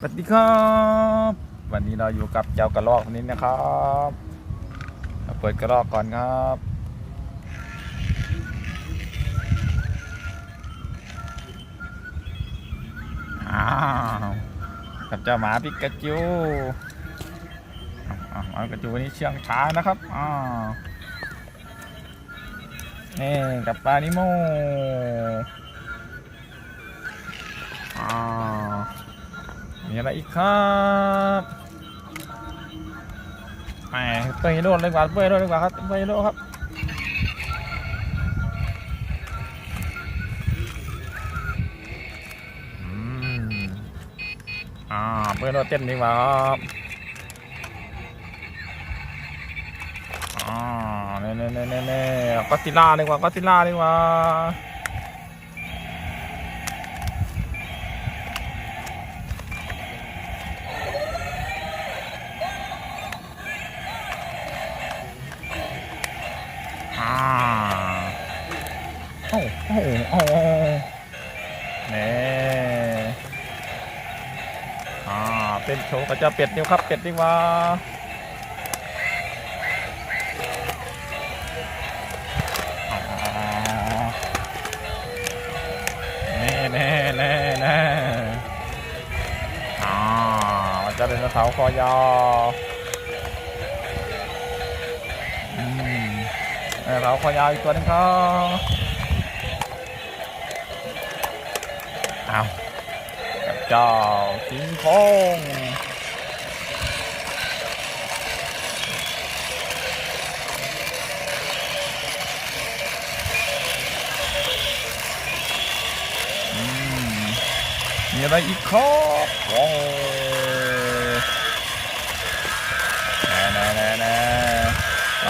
สวัสดีครับ วันนี้เราอยู่กับเจ้ากระรอกคนนี้นะครับเราเปิดกระรอกก่อนครับ อ้าวกับเจ้าหมาปิกาจูอ้าวหมาปิกาจูวันนี้เชื่องช้านะครับ อ้าวนี่กับปลานิโมอ้าว มีอะไรอีกครับแหมเปย์โดนเลยกว่าเปย์โดนเลยกว่าครับเปย์โดนครับอืมอ่าเปย์โดนเต้นดีกว่าครับอ่าเน่เน่เน่เน่เน่ก็ซิล่าดีกว่าก็ซิล่าดีกว่า โอ้โอ้โอ้นี่อ่าเป็นโชว์กับเจ้าเป็ดนี่ครับ เป็ดดีกว่าอ่าแน่แน่แน่แน่อ่าจะเป็นเสาคอยาว เราขอยาวอีกตัวนึงครับเอาเจ้าคิงคงมมีอะไรอีกครับโอ้แน่แน่แน่แน่ ฝ